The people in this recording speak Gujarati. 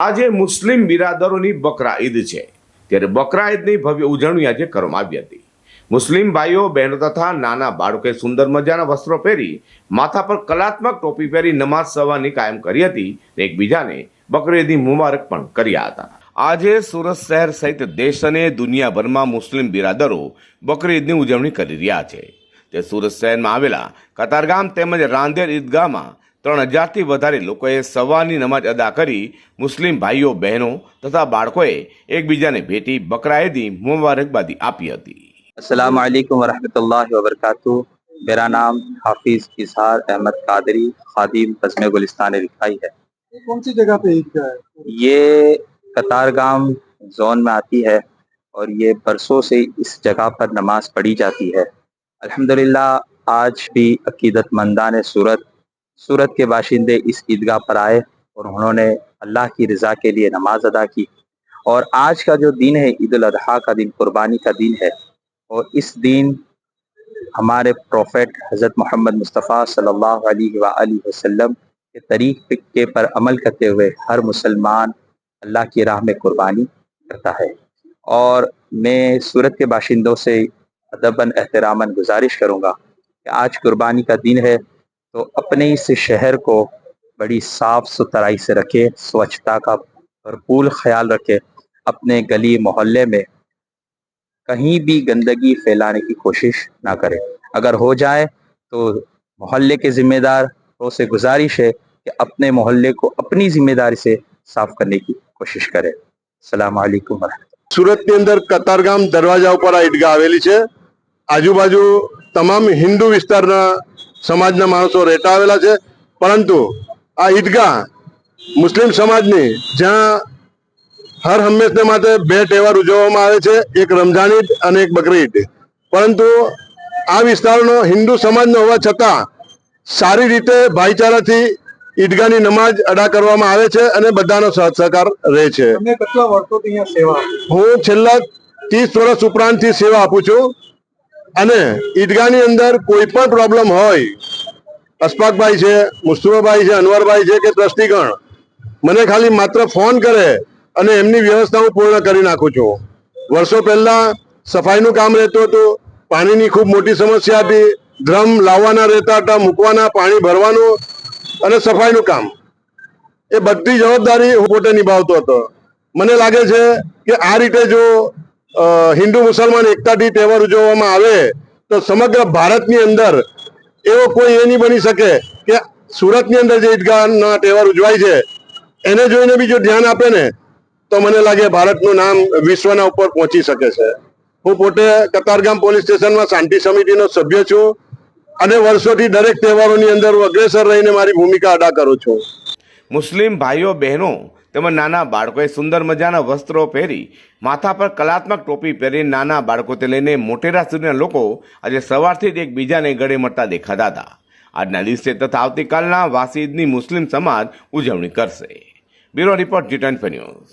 આજે મુસ્લિમ બિરાદરોની બકરા ઈદ છે. ત્યારે બકરા ઈદની ભવ્ય ઉજવણી આજે કરવામાં આવી હતી. મુસ્લિમ ભાઈઓ, બહેનો તથા નાના બાળકોએ સુંદર મજાના વસ્ત્રો પહેરી, માથા પર કલાત્મક ટોપી પહેરી નમાઝ સવાની કાયમ કરી હતી એકબીજાને બકરી ઈદની મુબારક પણ કર્યા હતા. આજે સુરત શહેર સહિત દેશ અને દુનિયાભરમાં મુસ્લિમ બિરાદરો બકરી ઈદની ઉજવણી કરી રહ્યા છે. તે સુરત શહેરમાં આવેલા કતારગામ તેમજ રાંદેર ઈદગાહમાં ત્રણ હજારથી વધારે લોકોએ સવારની નમાજ અદા કરી મુસ્લિમ ભાઈઓ બહેનો તથા બાળકોએ એકબીજાને ભેટી બકરાઈદની મુબારકબાદી આપી હતી. السلام علیکم ورحمۃ اللہ وبرکاتہ میرا نام حافظ اظہار احمد قادری خادم بزم گلستان رکھائی ہے کون سی جگہ پہ یہ قطار گام زون میں آتی ہے اور یہ برسوں سے اس جگہ پر نماز پڑھی جاتی ہے۔ الحمدللہ آج بھی عقیدت مندان صورت سورت کے باشندے اس عیدگاہ پر آئے اور انہوں نے اللہ کی رضا کے لیے نماز ادا کی۔ اور آج کا جو دن ہے عید الاضحیٰ کا دن، قربانی کا دن ہے۔ اور اس دن ہمارے پروفیٹ حضرت محمد مصطفیٰ صلی اللہ علیہ وآلہ وسلم کے طریق کے پر عمل کرتے ہوئے ہر مسلمان اللہ کی راہ میں قربانی کرتا ہے۔ اور میں صورت کے باشندوں سے ادباً، احتراماً گزارش کروں گا کہ آج قربانی کا دن ہے۔ تو اپنے اس شہر کو بڑی صاف ستھرائی سے رکھے، سوچھتا کا بھرپور خیال رکھے، اپنے گلی محلے میں کہیں بھی گندگی پھیلانے کی کوشش نہ کرے۔ اگر ہو جائے تو محلے کے ذمہ داروں سے گزارش ہے کہ اپنے محلے کو اپنی ذمہ داری سے صاف کرنے کی کوشش کرے۔ السلام علیکم ورحمۃ સુરતની અંદર કતારગામ દરવાજા ઉપર આ ઈદગાહ આવેલી آجو باجو تمام ہندو વિસ્તારના સમાજના માણસો રહેતા આવેલા છે. પરંતુ આ ઈદગાહ મુસ્લિમ સમાજની જ્યાં હર હંમેશને માટે બે તહેવાર ઉજવવામાં આવે છે. એક રમઝાન ઈદ અને એક બકરી ઈદ. પરંતુ આ વિસ્તારનો હિન્દુ સમાજનો હોવા છતાં સારી રીતે ભાઈચારાથી ઈદગાહની નમાજ અદા કરવામાં આવે છે અને બધાનો સહકાર રહે છો? હું છેલ્લા ત્રીસ વર્ષ ઉપરાંતથી સેવા આપું છું. અને ઈદગાહની અંદર કોઈ પણ પ્રોબ્લેમ હોય, અશફાકભાઈ છે, મુસ્તુફાભાઈ છે, અનવરભાઈ છે કે ટ્રસ્ટીગણ મને ખાલી માત્ર ફોન કરે અને એમની વ્યવસ્થા હું પૂર્ણ કરી નાખું છું. વર્ષો પહેલા સફાઈનું કામ રહેતું હતું, પાણીની ખૂબ મોટી સમસ્યા હતી, ડ્રમ લાવવાના રહેતા હતા, મૂકવાના, પાણી ભરવાનું અને સફાઈનું કામ. એ બધી જવાબદારી હું પોતે નિભાવતો હતો. મને લાગે છે કે આ રીતે જો હિન્દુ મુસલમાન એકતાથી તહેવાર ઉજવવામાં આવે તો સમગ્ર ભારતની અંદર એવો કોઈ એ નહીં બની શકે કે સુરતની અંદર જે ઈદગાહના તહેવાર ઉજવાય છે, એને જોઈને બી જો ધ્યાન આપે ને, તો મને લાગે ભારતનું નામ વિશ્વના ઉપર પહોંચી શકે છે. હું પોતે કતારગામ પોલીસ સ્ટેશનમાં શાંતિ સમિતિનો સભ્ય છું અને વર્ષોથી દરેક તહેવારોની અંદર અગ્રેસર રહીને મારી ભૂમિકા અદા કરું છું. મુસ્લિમ ભાઈઓ બહેનો તેમજ નાના બાળકોએ સુંદર મજાના વસ્ત્રો પહેરી માથા પર કલાત્મક ટોપી પહેરી નાના બાળકોથી લઈને મોટેરા સુધીના લોકો આજે સવારથી જ એકબીજાને ગળે મળતા દેખાતા હતા. આજના દિવસે તથા આવતીકાલના વાસીદની મુસ્લિમ સમાજ ઉજવણી કરશે. Bureau report G ten news.